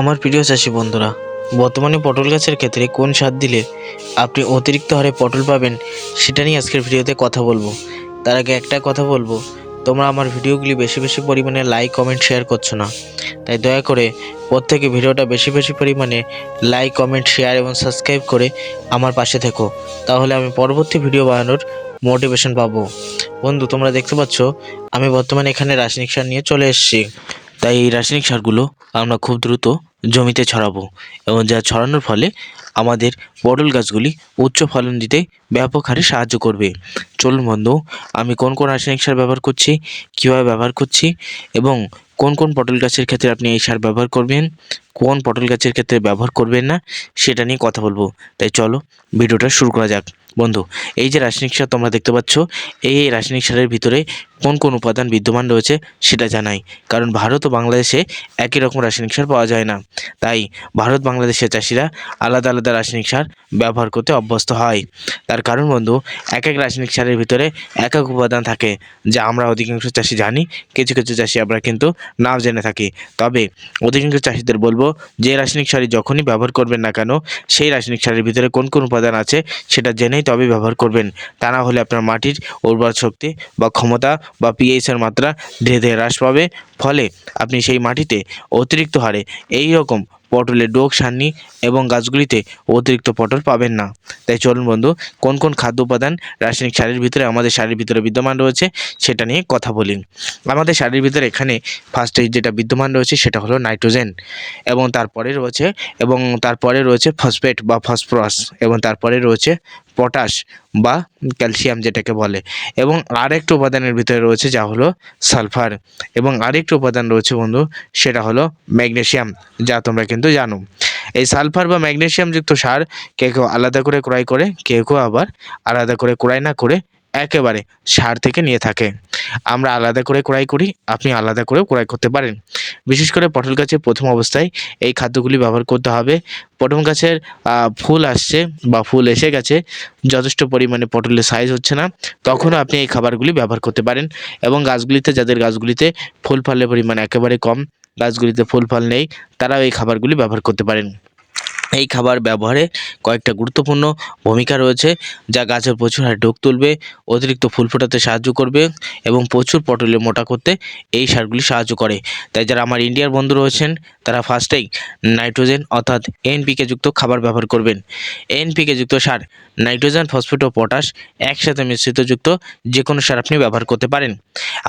আমার প্রিয় চাষি বন্ধুরা, বর্তমানে পটল গাছের ক্ষেত্রে কোন সার দিলে আপনি অতিরিক্ত হারে পটল পাবেন সেটা নিয়ে আজকের ভিডিওতে কথা বলব। তার আগে একটা কথা বলব, তোমরা আমার ভিডিওগুলি বেশি বেশি পরিমাণে লাইক কমেন্ট শেয়ার করছ না। তাই দয়া করে প্রত্যেকে ভিডিওটা বেশি বেশি পরিমাণে লাইক কমেন্ট শেয়ার এবং সাবস্ক্রাইব করে আমার পাশে থেকো। তাহলে আমি পরবর্তী ভিডিও বানানোর মোটিভেশন পাবো। বন্ধু, তোমরা দেখতে পাচ্ছ, আমি বর্তমানে এখানে রাসায়নিক সার নিয়ে চলে এসেছি। তাই এই রাসায়নিক সারগুলো আমরা খুব দ্রুত জমিতে ছড়াবো এবং যা ছড়ানোর ফলে আমাদের পটল গাছগুলি উচ্চ ফলন দিতে ব্যাপক হারে সাহায্য করবে। চলুন বন্ধু, আমি কোন কোন রাসায়নিক সার ব্যবহার করছি, কীভাবে ব্যবহার করছি এবং কোন কোন পটল গাছের ক্ষেত্রে আপনি এই সার ব্যবহার করবেন, কোন পটল গাছের ক্ষেত্রে ব্যবহার করবেন না, সেটা নিয়ে কথা বলব। তাই চলো ভিডিওটা শুরু করা যাক। বন্ধু, এই যে রাসায়নিক সার তোমরা দেখতে পাচ্ছ, এই রাসায়নিক সারের ভিতরে কোন কোন উপাদান বিদ্যমান রয়েছে সেটা জানাই। কারণ ভারত ও বাংলাদেশে একই রকম রাসায়নিক সার পাওয়া যায় না। তাই ভারত, বাংলাদেশের চাষিরা আলাদা আলাদা রাসায়নিক সার ব্যবহার করতে অভ্যস্ত হয়। তার কারণ বন্ধু, এক এক রাসায়নিক সারের ভিতরে এক এক উপাদান থাকে, যা আমরা অধিকাংশ চাষি জানি, কিছু কিছু চাষি আমরা কিন্তু নাও জেনে থাকি। তবে অধিকাংশ চাষিদের বলব, যে রাসায়নিক সারই যখনই ব্যবহার করবেন না কেন, সেই রাসায়নিক সারের ভিতরে কোন কোন উপাদান আছে সেটা জেনেই তবে ব্যবহার করবেন। তা না হলে আপনার মাটির উর্বর শক্তি বা ক্ষমতা বা পিএইচের মাত্রা ধীরে ধীরে হ্রাস পাবে। ফলে আপনি সেই মাটিতে অতিরিক্ত হারে এই রকম পটলের ডোক, সান্নি এবং গাছগুলিতে অতিরিক্ত পটল পাবেন না। তাই চলুন বন্ধু, কোন কোন খাদ্য উপাদান রাসায়নিক সারের ভিতরে আমাদের সারের ভিতরে বিদ্যমান রয়েছে সেটা নিয়ে কথা বলি। আমাদের সারের ভিতরে এখানে ফার্স্টে যেটা বিদ্যমান রয়েছে সেটা হলো নাইট্রোজেন এবং তারপরে রয়েছে এবং তারপরে রয়েছে ফসফেট বা ফসফরাস এবং তারপরে রয়েছে পটাশ বা ক্যালসিয়াম যেটাকে বলে। এবং আরেকটা উপাদানের ভিতরে রয়েছে যা হলো সালফার। এবং আরেকটা উপাদান রয়েছে বন্ধু, সেটা হলো ম্যাগনেশিয়াম যা তোমরা কিন্তু জানো। এই সালফার বা ম্যাগনেশিয়ামযুক্ত সার কেউ কেউ আলাদা করে ক্রয় করে, কেউ কেউ আবার আলাদা করে ক্রয় না করে একেবারে সার থেকে নিয়ে থাকে। আমরা আলাদা করে ক্রয় করি, আপনি আলাদা করেও ক্রয় করতে পারেন। বিশেষ করে পটল গাছের প্রথম অবস্থায় এই খাদ্যগুলি ব্যবহার করতে হবে। পটল গাছের ফুল আসছে বা ফুল এসে গেছে, যথেষ্ট পরিমাণে পটলের সাইজ হচ্ছে না, তখনও আপনি এই খাবারগুলি ব্যবহার করতে পারেন। এবং গাছগুলিতে, যাদের গাছগুলিতে ফুল ফলের পরিমাণ একেবারে কম, গাছগুলিতে ফুল ফল নেই, তারাও এই খাবারগুলি ব্যবহার করতে পারেন। এই খাবার ব্যবহারে কয়েকটা গুরুত্বপূর্ণ ভূমিকা রয়েছে, যা গাছের প্রচুর হারে ডোক তুলবে, অতিরিক্ত ফুল ফোটাতে সাহায্য করবে এবং প্রচুর পটলে মোটা করতে এই সারগুলি সাহায্য করে। তাই যারা আমার ইন্ডিয়ার বন্ধু রয়েছেন, তারা ফার্স্টেই নাইট্রোজেন অর্থাৎ এনপিকে যুক্ত খাবার ব্যবহার করবেন। এনপিকে যুক্ত সার, নাইট্রোজেন, ফসফেট ও পটাশ একসাথে মিশ্রিত যুক্ত যে কোনো সার আপনি ব্যবহার করতে পারেন।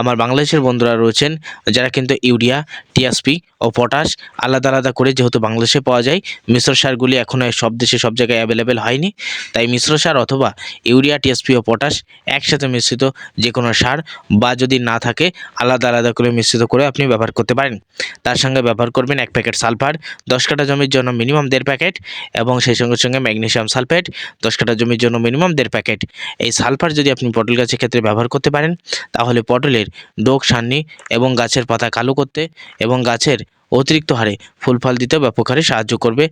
আমার বাংলাদেশের বন্ধুরা রয়েছেন, যারা কিন্তু ইউরিয়া, টিএসপি ও পটাশ আলাদা আলাদা করে যেহেতু বাংলাদেশে পাওয়া যায়, মিশ্র সারগুলি এখনও সব দেশে সব জায়গায় অ্যাভেলেবেল হয়নি। তাই মিশ্র সার অথবা ইউরিয়া, টিএসপি ও পটাশ একসাথে মিশ্রিত যে কোনো সার বা যদি না থাকে, আলাদা আলাদা করে মিশ্রিত করে আপনি ব্যবহার করতে পারেন। তার সঙ্গে ব্যবহার করবেন এক প্যাকেট সালফার, দশ কাঠা জমির জন্য মিনিমাম দেড় প্যাকেট এবং সেই সঙ্গে সঙ্গে ম্যাগনেশিয়াম সালফেট, দশ কাঠা জমির জন্য মিনিমাম দেড় প্যাকেট। এই সালফার যদি আপনি পটল গাছের ক্ষেত্রে ব্যবহার করতে পারেন, তাহলে পটলের ডোক সান্নি এবং গাছের পাতা কালো করতে এবং গাছের অতিরিক্ত হারে ফুল ফল দিতে ব্যাপক হারে সাহায্য করবে।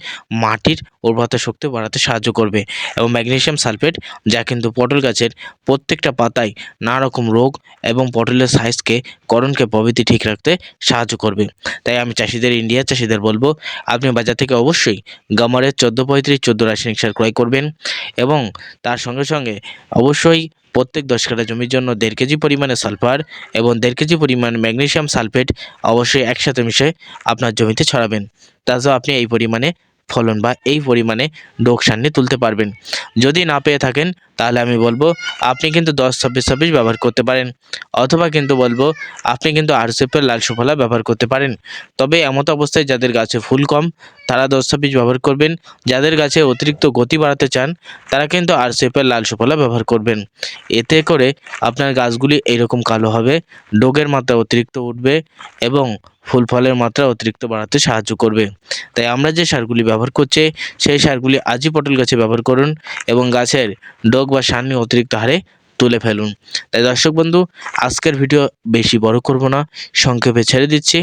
মাটির উর্বরতা শক্তি বাড়াতে সাহায্য করবে এবং ম্যাগনেশিয়াম সালফেট, যা কিন্তু পটল গাছের প্রত্যেকটা পাতায় নানা রকম রোগ এবং পটলের সাইজকে করণকে প্রভৃতি ঠিক রাখতে সাহায্য করবে। তাই আমি চাষিদের, ইন্ডিয়ার চাষিদের বলব, আপনি বাজার থেকে অবশ্যই গামারের চোদ্দ পঁয়ত্রিশ, চোদ্দ রাসায়নিক সার ক্রয় করবেন এবং তার সঙ্গে সঙ্গে অবশ্যই প্রত্যেক দশ কাঠা জমির জন্য দেড় কেজি পরিমাণে সালফার এবং দেড় কেজি পরিমাণ ম্যাগনেশিয়াম সালফেট অবশ্যই একসাথে মিশে আপনার জমিতে ছড়াবেন। তাছাড়াও আপনি এই পরিমাণে ফলন বা এই পরিমাণে ডোক সামনে তুলতে পারবেন। যদি না পেয়ে থাকেন, তাহলে আমি বলব, আপনি কিন্তু দশ, ছাব্বিশ ছাব্বিশ ব্যবহার করতে পারেন। অথবা কিন্তু বলব, আপনি কিন্তু আরসেপের লাল সুফলা ব্যবহার করতে পারেন। তবে এমতো অবস্থায় যাদের গাছে ফুল কম, তারা দশ, ছাব্বিশ ব্যবহার করবেন। যাদের গাছে অতিরিক্ত গতি বাড়াতে চান, তারা কিন্তু আরসেপের লাল সুফলা ব্যবহার করবেন। এতে করে আপনার গাছগুলি এইরকম কালো হবে, ডোগের মাত্রা অতিরিক্ত উঠবে এবং ফুল ফলের মাত্রা অতিরিক্ত বাড়াতে সাহায্য করবে। তাই আমরা যে সারগুলি ব্যবহার করছি, সেই সারগুলি আজই পটল গাছে ব্যবহার করুন এবং গাছের ডোগ বা সার অতিরিক্ত হারে তুলে ফেলুন। তাই দর্শক বন্ধু, আজকের ভিডিও বেশি বড় করব না, সংক্ষেপে ছেড়ে দিচ্ছি।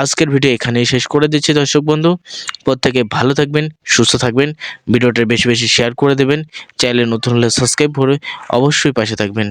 আজকের ভিডিও এখানেই শেষ করে দিচ্ছি দর্শক বন্ধু। প্রত্যেকে ভালো থাকবেন, সুস্থ থাকবেন, ভিডিওটা বেশি বেশি শেয়ার করে দেবেন, চ্যানেলে নতুন হলে সাবস্ক্রাইব করে অবশ্যই পাশে থাকবেন।